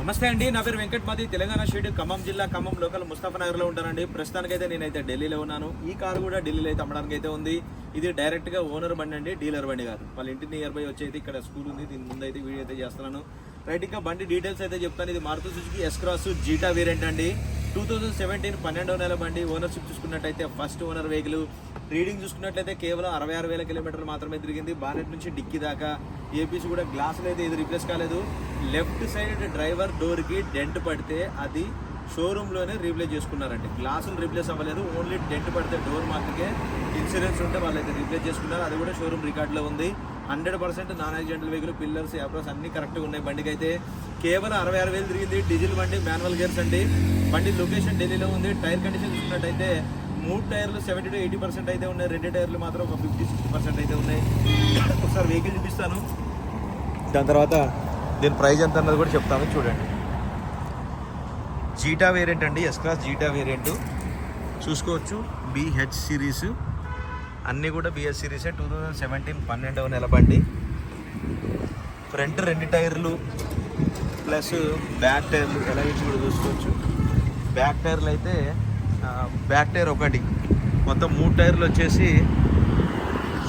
నమస్తే అండి నా పేరు వెంకట్ మాది తెలంగాణ స్టేట్ ఖమ్మం జిల్లా ఖమ్మం లోకల్ ముస్తాఫా లో ఉంటానండి. ప్రస్తుతానికైతే నేనైతే ఢిల్లీలో ఉన్నాను. ఈ కారు కూడా ఢిల్లీలో అయితే అమ్మడానికి అయితే ఉంది. ఇది డైరెక్ట్గా ఓనర్ బండి అండి డీలర్ బండి కాదు. వాళ్ళ ఇంటి నియర్ బై వచ్చి అయితే ఇక్కడ స్కూల్ ఉంది. దీని ముందు అయితే వీడియో అయితే చేస్తున్నాను. రైట్ ఇంకా బండి డీటెయిల్స్ అయితే చెప్తాను. ఇది Maruti Suzuki S Cross Zeta variant అండి. టూ థౌజండ్ సెవెంటీన్ పన్నెండవ నెల బండి ఓనర్షిప్ చూసుకున్నట్టయితే ఫస్ట్ ఓనర్ వెహికల్ రీడింగ్ చూసుకున్నట్లయితే కేవలం అరవై ఆరు వేల కిలోమీటర్లు మాత్రమే తిరిగింది. బానెట్ నుంచి డిక్కి దాకా. ఏపీసీ కూడా గ్లాసులు అయితే ఇది రిప్లేస్ కాలేదు. లెఫ్ట్ సైడ్ డ్రైవర్ డోర్కి డెంట్ పడితే అది షోరూంలోనే రీప్లేస్ చేసుకున్నారండి. గ్లాసులు రీప్లేస్ అవ్వలేదు. ఓన్లీ డెంట్ పడితే డోర్ మాత్రమే ఇన్సూరెన్స్ ఉంటే వాళ్ళైతే రీప్లేస్ చేసుకున్నారు. అది కూడా షోరూమ్ రికార్డులో ఉంది. Hundred percent non accidental vehicle pillars aprons అన్ని కరెక్ట్గా ఉన్నాయి. బండికి అయితే కేవలం అరవై ఆరు వేలు తిరిగింది. డీజిల్ బండి మాన్యువల్ గేర్స్ అండి. బండి లొకేషన్ ఢిల్లీలో ఉంది. టైర్ కండిషన్ చూసినట్టయితే మూడు టైర్లు సెవెంటీ టు ఎయిటీ పర్సెంట్ అయితే ఉన్నాయి. రెండు టైర్లు మాత్రం ఒక ఫిఫ్టీ సిక్స్టీ పర్సెంట్ అయితే ఉన్నాయి. ఒకసారి వెహికల్ చూపిస్తాను. దాని తర్వాత దీని ప్రైస్ ఎంత అన్నది కూడా చెప్తాను. చూడండి. జీటా వేరియంట్ అండి. ఎస్ క్లాస్ జీటా వేరియంట్ చూసుకోవచ్చు. బిహెచ్ సిరీస్ అన్నీ కూడా BS series two thousand seventeen పన్నెండవ నెల బండి. ఫ్రంట్ రెండు టైర్లు ప్లస్ బ్యాక్ టైర్లు ఎలా ఇచ్చి కూడా చూసుకోవచ్చు. బ్యాక్ టైర్లు అయితే బ్యాక్ టైర్ ఒకటి. మొత్తం మూడు టైర్లు వచ్చేసి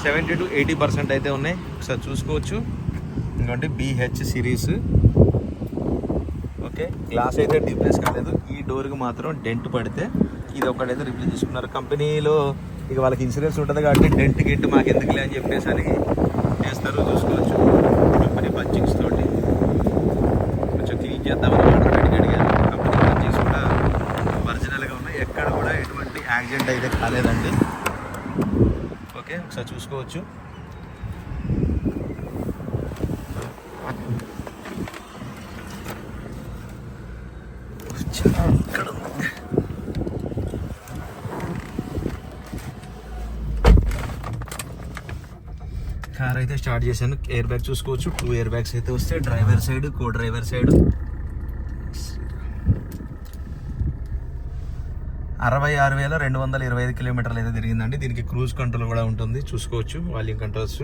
సెవెంటీ టు ఎయిటీ పర్సెంట్ అయితే ఉన్నాయి. ఒకసారి చూసుకోవచ్చు. ఎందుకంటే బిహెచ్ సిరీస్ ఓకే గ్లాస్ అయితే రీప్లేస్ కాలేదు. ఈ డోర్కి మాత్రం డెంట్ పడితే ఇది ఒకటైతే రీప్లేస్ చేసుకున్నారు. కంపెనీలో ఇక వాళ్ళకి ఇన్సూరెన్స్ ఉంటుంది కాబట్టి డెంట్ గిట్ మాకు ఎందుకులే అని చెప్పేసి అని చేస్తారు చూసుకోవచ్చు. కంపెనీ పంచింగ్స్ తోటి. కొంచెం క్లీన్ చేద్దామని ఆటోమేటిక్ అడిగారు కంపెనీ పంచింగ్స్ కూడా ఒరిజినల్గా ఉన్నాయి. ఎక్కడ కూడా ఎటువంటి యాక్సిడెంట్ అయితే కాలేదండి. ఓకే ఒకసారి చూసుకోవచ్చు ఇక్కడ ఉంది. కార్ అయితే స్టార్ట్ చేశాను. ఎయిర్ బ్యాగ్ చూసుకోవచ్చు. టూ ఎయిర్ బ్యాగ్స్ అయితే వస్తే driver side co driver side అరవై ఆరు వేల రెండు వందల ఇరవై ఐదు కిలోమీటర్లు అయితే తిరిగిందండి. దీనికి క్రూజ్ కంట్రోల్ కూడా ఉంటుంది. చూసుకోవచ్చు. Volume controls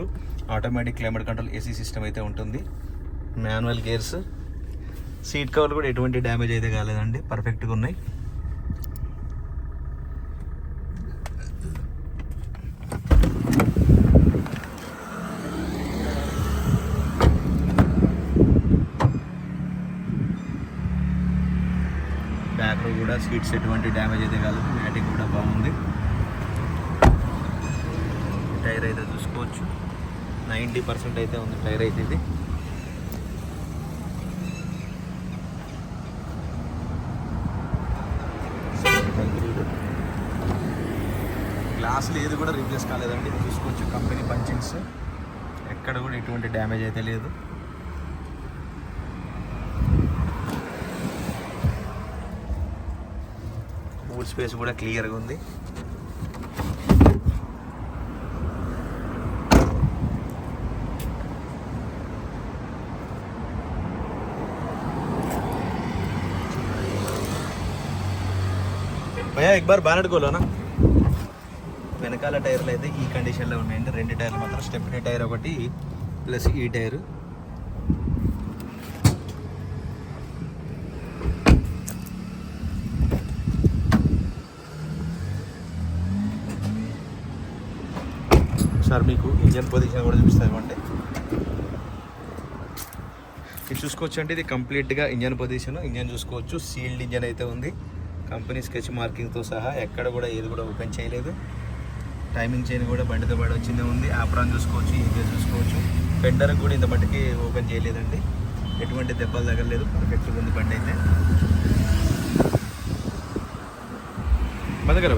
automatic climate control AC system అయితే ఉంటుంది. మాన్యువల్ గేర్స్ సీట్ కవర్ కూడా ఎటువంటి డ్యామేజ్ అయితే కాలేదండి. పర్ఫెక్ట్గా ఉన్నాయి బ్యాక్ కూడా సీట్స్ ఎటువంటి డ్యామేజ్ అయితే కాదు మ్యాటింగ్ కూడా బాగుంది. టైర్ అయితే చూసుకోవచ్చు. నైంటీ పర్సెంట్ అయితే ఉంది టైర్ అయితే ఇది. గ్లాసులు ఏది కూడా రీప్లేస్ కాలేదండి. చూసుకోవచ్చు. కంపెనీ పంచింగ్స్ ఎక్కడ కూడా ఎటువంటి డ్యామేజ్ అయితే లేదు. బూట్ స్పేస్ కూడా క్లియర్గా ఉంది. భయా ఎక్ బార్ బానెట్ కోలోనా వెనకాల టైర్లు అయితే ఈ కండిషన్లో ఉన్నాయండి. రెండు టైర్లు మాత్రం స్టెప్నీ టైర్ ఒకటి ప్లస్ ఈ టైర్. సార్ మీకు. ఇంజన్ పొజిషన్ కూడా చూపిస్తామండి ఇది చూసుకోవచ్చు అంటే ఇది కంప్లీట్గా ఇంజన్ పొజిషన్ ఇంజన్ చూసుకోవచ్చు. సీల్డ్ ఇంజన్ అయితే ఉంది. కంపెనీ స్కెచ్ మార్కింగ్తో సహా ఎక్కడ కూడా ఏది కూడా ఓపెన్ చేయలేదు. టైమింగ్ చైన్ కూడా బండితో పాటు వచ్చిందే ఉంది. ఆప్రాన్ చూసుకోవచ్చు. ఇంజన్ చూసుకోవచ్చు. ఫెండర్ కూడా ఇంత మట్టుకి ఓపెన్ చేయలేదండి. ఎటువంటి దెబ్బలు తగలలేదు. పర్ఫెక్ట్గా ఉంది బండి అయితే. బతకరా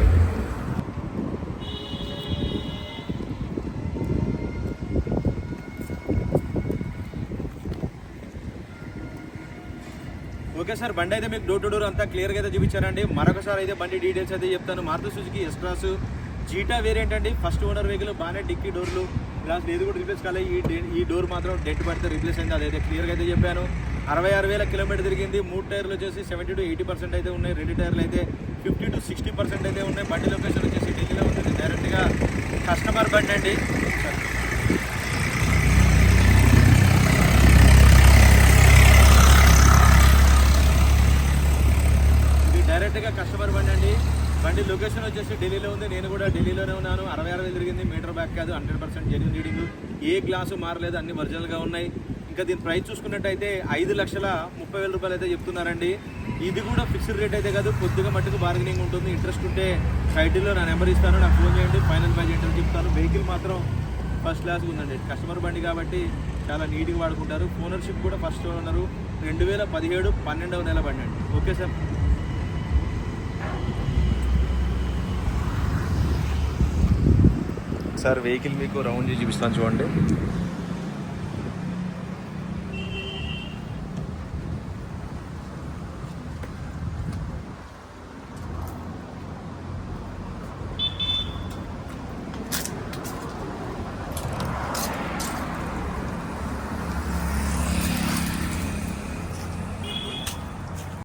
ఓకే సార్ బండి అయితే మీకు డోర్ టు డోర్ అంతా క్లియర్గా అయితే చూపించారండి. మరొకసారి అయితే బండి డీటెయిల్స్ అయితే చెప్తాను. Maruti Suzuki S Cross Zeta variant అండి. ఫస్ట్ ఓనర్ వెహికల్ బాగానే డిక్కీ డోర్లు. గ్లాస్ ఏది కూడా రిప్లేస్ కాలేదు. ఈ డే- ఈ డోర్ మాత్రం డెట్ పడితే రిప్లేస్ అయింది. అదైతే క్లియర్గా అయితే చెప్పాను. అరవై ఆరు వేల కిలోమీటర్ తిరిగింది. మూడు టైర్లు వచ్చేసి సెవెంటీ టు ఎయిటీ పర్సెంట్ అయితే ఉన్నాయి. రెండు టైర్లు అయితే ఫిఫ్టీ టు సిక్స్టీ పర్సెంట్ అయితే ఉన్నాయి. బండి లొకేషన్ వచ్చేసి ఢిల్లీలో ఉంటుంది డైరెక్ట్గా కస్టమర్ బండి అండి. కొత్తగా కస్టమర్ బండి అండి. బండి లొకేషన్ వచ్చేసి ఢిల్లీలో ఉంది. నేను కూడా ఢిల్లీలోనే ఉన్నాను. అరవై ఆరు తిరిగింది. మీటర్ బ్యాక్ కాదు. హండ్రెడ్ పర్సెంట్ జెన్యున్ రీడింగ్ ఏ గ్లాసు మారలేదు. అన్ని ఒరిజినల్గా ఉన్నాయి. ఇంకా దీని ప్రైస్ చూసుకున్నట్టయితే ఐదు లక్షల ముప్పై వేల రూపాయలు అయితే చెప్తున్నారండి. ఇది కూడా ఫిక్స్డ్ రేట్ అయితే కాదు. కొద్దిగా మట్టుకు బార్గెనింగ్ ఉంటుంది. ఇంట్రెస్ట్ ఉంటే టైటిల్లో నా నెంబర్ ఇస్తాను. నాకు ఫోన్ చేయండి. ఫైనల్ ప్రైజ్ ఏంటో చెప్తాను. వెహికల్ మాత్రం ఫస్ట్ క్లాస్ ఉందండి. కస్టమర్ బండి కాబట్టి చాలా నీట్గా వాడుకుంటారు. ఓనర్షిప్ కూడా ఫస్ట్ ఓనరు రెండు వేల పదిహేడు పన్నెండవ నెల బండి అండి. ఓకే సార్ సార్ వెహికల్ మీకు రౌండ్ చేసి చూపిస్తాను చూడండి.